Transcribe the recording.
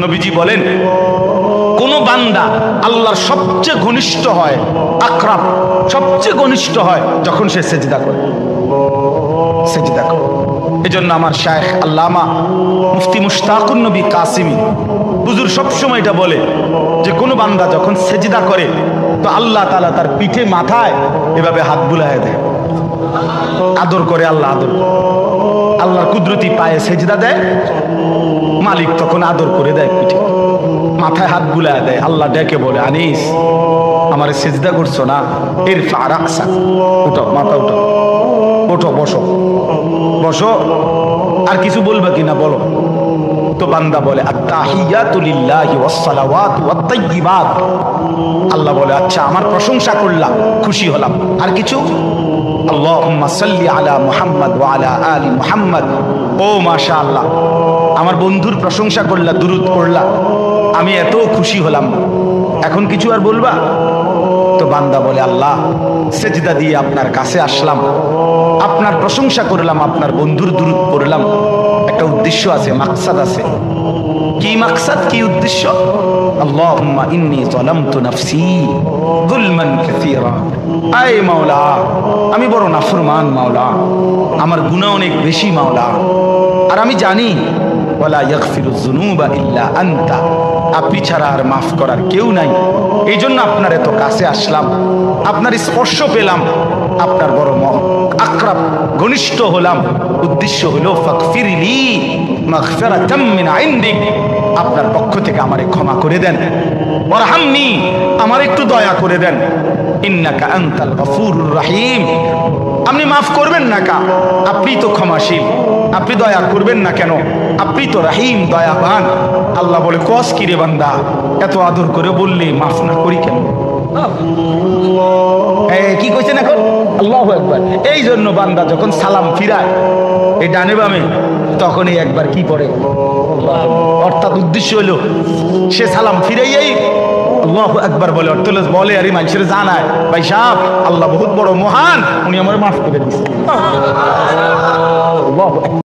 নবীজি বলেন, কোন বান্দা আল্লাহর সবচেয়ে ঘনিষ্ঠ হয় আকরাব সবচেয়ে ঘনিষ্ঠ হয় যখন সে সেজদা করে। সেজদা করে। এজন্য আমার শায়েখ আল্লামা মুফতি মুশতাকুন নবী কাসিমি হুজুর সবসময় এটা বলে যে, কোনো বান্দা যখন সেজদা করে, তো আল্লাহ তাআলা তার পিঠে মাথায় এভাবে হাত বুলায় দেয়। আদর করে আল্লাহ আদর। আল্লাহর কুদরতি পায়ে সেজদা দেয়। মালিক তখন আদর করে দেয় পিঠে। মাথায় হাত বুলায় দেয়, আল্লাহ ডেকে বলে, আনিস, আমার সেজদা করছ না? এর ফারা আসা উঠো, মাথা উঠো। ওঠো বসো। বসো। আর কিছু বলবে কিনা বলো? তো বান্দা বলে আল্লাহ বলে আচ্ছা আমার প্রশংসা করলাম, খুশি হলাম। আর কিছু? সাল্লি আলা মুহাম্মদ ওয়া আলা আলি মুহাম্মদ। ও মাশাআল্লাহ। আমার বন্ধুর প্রশংসা করলা, দুরুদ করলা আমি এত খুশি হলাম। এখন কিছু আর বলবা? তো বান্দা বলে, আল্লাহ, সেজদা দিয়ে আপনার কাছে আসলাম। আপনার প্রশংসা করলাম, আপনার বন্ধুর দূরত পড়লাম। একটা উদ্দেশ্য আছে, মাকসাদ আছে। কি মাকসাদ? কি উদ্দেশ্য? আল্লাহুম্মা ইন্নী যালামতু নাফসি যুলমান কাসীরা। আয় মাওলা, আমি বড় নাফরমান মাওলা। আমার গুনাহ অনেক বেশি মাওলা। আর আমি জানি ওয়ালা ইয়াগফিরু যুনুবা ইল্লা আনতা। আপনি ছাড়া আর মাফ করার কেউ নাই। এই জন্য আপনার এত কাছে আসলাম, আপনার স্পর্শ পেলাম, আপনার বড় ম- আক্রাব ঘনিষ্ঠ হলাম। উদ্দেশ্য হলো ফাকফিরলি মাগফিরাতাম মিন ইনদিক। আপনার পক্ষ থেকে আমারে ক্ষমা করে দেন। ওরহামনি আমার একটু দয়া করে দেন। ইন্নাকা আনতাল গফুরুর রহিম। আপনি মাফ করবেন না কা? আপনি তো ক্ষমাশীল। আপনি দয়া করবেন না কেন? আপনি তো রাহিম, দয়াবান। আল্লাহ বলে, কস কিরে বান্দা? এত আদর করে বললে মাফ না করি কেন? কি কইছেন এখন? আল্লাহ একবার এই জন্য বান্দা যখন সালাম ফিরায় এই ডানে বামে, তখনই একবার কি পড়ে? অর্থাৎ উদ্দেশ্য হলো, সে সালাম ফিরাইয়াই আল্লাহ একবার বলে, অর্থ হলো, বলে, আরে মানুষের জানায়, ভাই সাহ আল্লাহ বহুত বড় মহান, উনি আমার মাফ করে দিচ্ছে আল্লাহু আকবার।